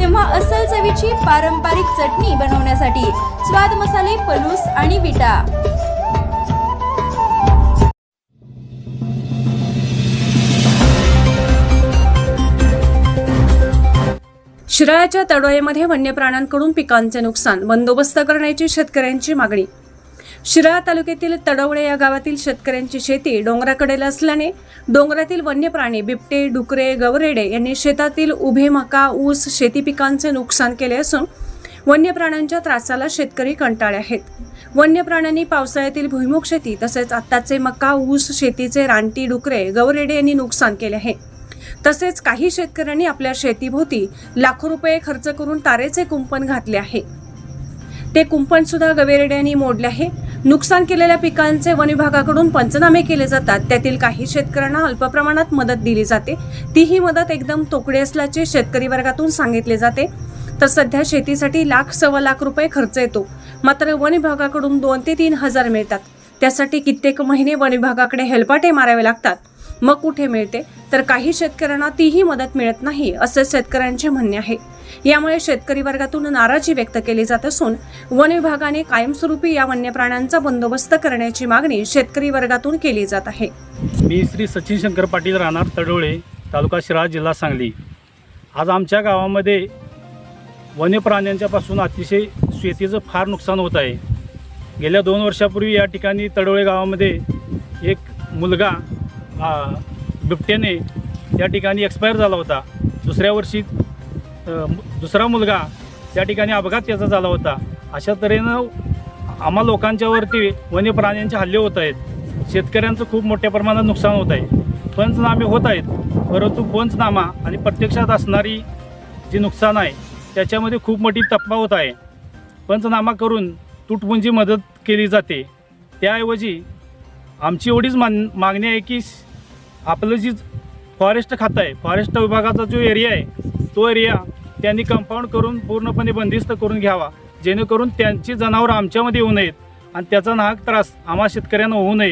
तेव्हा असल चवीची पारंपरिक चटणी बनवण्यासाठी स्वाद मसाले पलूस आणि विटा. शिराळ्याच्या तडोळेमध्ये वन्य प्राण्यांकडून पिकांचे नुकसान बंदोबस्त करण्याची शेतकऱ्यांची मागणी. शिराळा तालुक्यातील तडवळे या गावातील शेतकऱ्यांची शेती डोंगराकडेला असल्याने डोंगरातील वन्य प्राणी बिबटे डुकरे गवरेडे यांनी शेतातील उभे मका ऊस शेती पिकांचे नुकसान केले असून वन्य प्राण्यांच्या त्रासाला शेतकरी कंटाळे आहेत. वन्य प्राण्यांनी पावसाळ्यातील भुईमुग शेती तसेच आत्ताचे मका ऊस शेतीचे रानटी डुकरे गवरेडे यांनी नुकसान केले आहे. तसेच काही शेतकऱ्यांनी आपल्या शेतीभोवती लाखो रुपये खर्च करून तारेचे कुंपण घातले आहे. ते कुंपण सुद्धा गवेरेड्यांनी मोडले आहे. नुकसान केलेल्या पिकांचे वन विभागाकडून पंचनामे केले जातात. त्यातील काही शेतकऱ्यांना अल्प प्रमाणात मदत दिली जाते. तीही मदत एकदम तोकडी असल्याचे शेतकरी वर्गातून सांगितले जाते. तर सध्या शेतीसाठी लाख सव्वा लाख रुपये खर्च येतो. मात्र वन विभागाकडून दोन ते तीन हजार मिळतात. त्यासाठी कित्येक महिने वन विभागाकडे हेलपाटे मारावे लागतात. मग कुठे मिळते? तर काही शेतकऱ्यांना तीही मदत मिळत नाही असे शेतकऱ्यांचे म्हणणे आहे. यामुळे शेतकरी वर्गातून नाराजी व्यक्त केली जात असून वन विभागाने कायमस्वरूपी या वन्य प्राण्यांचा बंदोबस्त करण्याची मागणी शेतकरी वर्गातून केली जात आहे. मी श्री सचिन शंकर पाटील राहणार तडोळे तालुका शिराळा जिल्हा सांगली. आज आमच्या गावामध्ये वन्य प्राण्यांच्यापासून अतिशय शेतीचं फार नुकसान होत आहे. गेल्या दोन वर्षापूर्वी या ठिकाणी तडोळे गावामध्ये एक मुलगा बिबट्याने या ठिकाणी एक्सपायर झाला होता. दुसऱ्या वर्षी दुसरा मुलगा त्या ठिकाणी अपघात त्याचा झाला होता. अशा तऱ्हेनं आम्हा लोकांच्यावरती वन्य प्राण्यांचे हल्ले होत आहेत. शेतकऱ्यांचं खूप मोठ्या प्रमाणात नुकसान होत आहे. पंचनामे होत आहेत परंतु पंचनामा आणि प्रत्यक्षात असणारी जी नुकसान आहे त्याच्यामध्ये खूप मोठी तप्पा होत आहे. पंचनामा करून तुटपुंजी मदत केली जाते. त्याऐवजी आमची एवढीच मान मागणी आहे की आपलं जी फॉरेस्ट खातं आहे फॉरेस्ट विभागाचा जो एरिया आहे तो एरिया त्यांनी कंपाऊंड करून पूर्णपणे बंदिस्त करून घ्यावा. जेणेकरून त्यांची जनावरं आमच्यामध्ये येऊ नयेत आणि त्याचा नाहक त्रास आम्हा शेतकऱ्यांना होऊ नये.